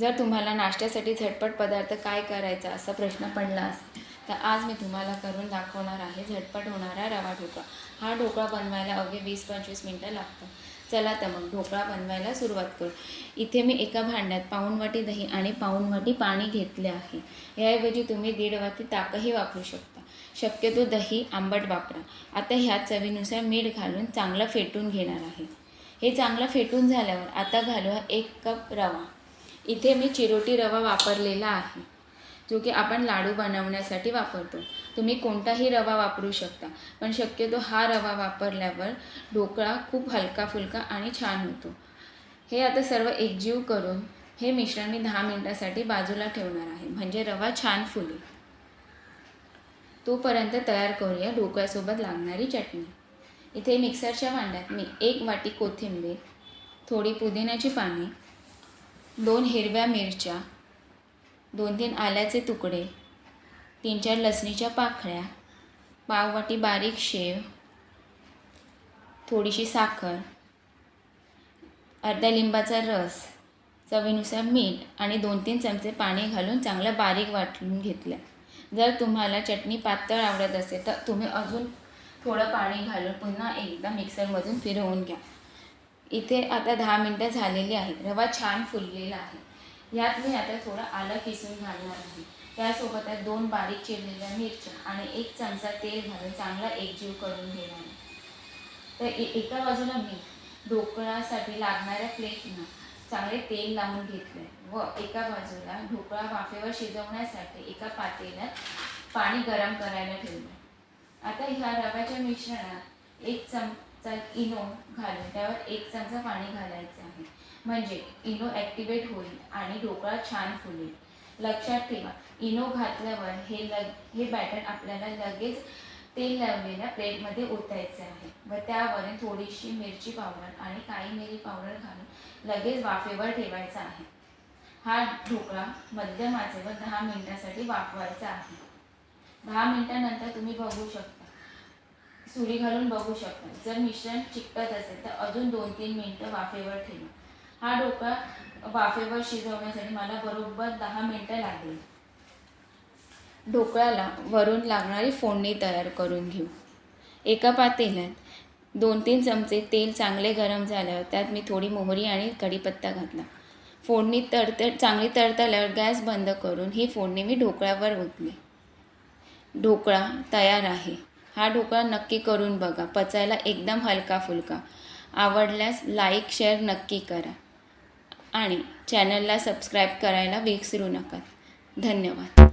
जर तुम्हाला नाश्त्यासाठी झटपट पदार्थ काय करायचा असा प्रश्न पडला असेल तर आज मी तुम्हाला करून दाखवणार आहे झटपट होणारा रवा ढोकळा. हा ढोकळा बनवायला अवघे वीस पंचवीस मिनटं लागतात. चला तर मग ढोकळा बनवायला सुरुवात करू. इथे मी एका भांड्यात पाऊण दही आणि पाऊण पाणी घेतले आहे. याऐवजी तुम्ही दीड वाटी ताकही वापरू शकता. शक्यतो दही आंबट वापरा. आता ह्यात चवीनुसार मीठ घालून चांगलं फेटून घेणार आहे. हे चांगलं फेटून झाल्यावर आता घालूया एक कप रवा. इथे मी चिरोटी रवा वापरलेला आहे जो की आपण लाडू बनवण्यासाठी वापरतो. तुम्ही कोणताही रवा वापरू शकता पण शक्यतो हा रवा वापरल्यावर ढोकळा खूप हलका फुलका आणि छान होतो. हे आता सर्व एकजीव करून हे मिश्रण मी दहा मिनटासाठी बाजूला ठेवणार आहे. म्हणजे रवा छान फुलेल. तोपर्यंत तयार करूया ढोकळ्यासोबत लागणारी चटणी. इथे मिक्सरच्या भांड्यात मी एक वाटी कोथिंबीर थोडी पुदिन्याची पाने दोन हिरव्या मिरच्या दोन तीन आल्याचे तुकडे तीन चार लसणीच्या पाखळ्या पाववाटी बारीक शेव थोडीशी साखर अर्धा लिंबाचा रस चवीनुसार मीठ आणि दोन तीन चमचे पाणी घालून चांगलं बारीक वाटून घेतलं. जर तुम्हाला चटणी पातळ आवडत असेल तर तुम्ही अजून थोडं पाणी घालून पुन्हा एकदा मिक्सरमधून फिरवून घ्या. इथे आता दहा मिनटं झालेली आहेत. रवा छान फुललेला आहे. यात मी आता थोडं आलं किसून घालणार आहे. त्यासोबतच दोन बारीक चिरलेल्या मिरच्या आणि एक चमचा तेल घालून चांगला एकजीव करून घेणार आहे. तर एका बाजूला मी ढोकळासाठी लागणाऱ्या प्लेटनं चांगले तेल लावून घेतले व एका बाजूला ढोकळा वाफेवर शिजवण्यासाठी एका पातेल्यात पाणी गरम करायला ठेवलं आता ह्या रव्याच्या मिश्रणात एक चम चा इनो घालून त्यावर एक चमचा पाणी घालायचं आहे. म्हणजे इनो ॲक्टिवेट होईल आणि ढोकळा छान फुलेल. लक्षात ठेवा इनो घातल्यावर हे लग हे बॅटर आपल्याला लगेच तेल लावलेल्या प्लेटमध्ये ओतायचे आहे. व त्यावर थोडीशी मिरची पावडर आणि काळी मिरी पावडर घालून लगेच वाफेवर ठेवायचा आहे. हा ढोकळा मध्यम आचेवर दहा मिनिटासाठी वाफवायचा आहे. दहा मिनिटानंतर तुम्ही बघू शकता सुरी घालून बघू शकता. जर मिश्रण चिकटत असेल तर अजून दोन तीन मिनटं वाफेवर ठेवा. हा ढोकळा वाफेवर शिजवण्यासाठी मला बरोबर दहा मिनटं लागेल ढोकळ्याला वरून लागणारी फोडणी तयार करून घेऊ. एका पातेल्यात दोन तीन चमचे तेल चांगले गरम झाल्यावर त्यात मी थोडी मोहरी आणि कढीपत्ता घातला. फोडणी तडतड चांगली तडतडल्यावर गॅस बंद करून ही फोडणी मी ढोकळ्यावर ओतली. ढोकळा तयार आहे. हा ढोकळा नक्की करून बघा. पचायला एकदम हलका फुलका. आवडल्यास लाईक शेअर नक्की करा. आणि चॅनलला सबस्क्राईब करायला विसरू नका. धन्यवाद.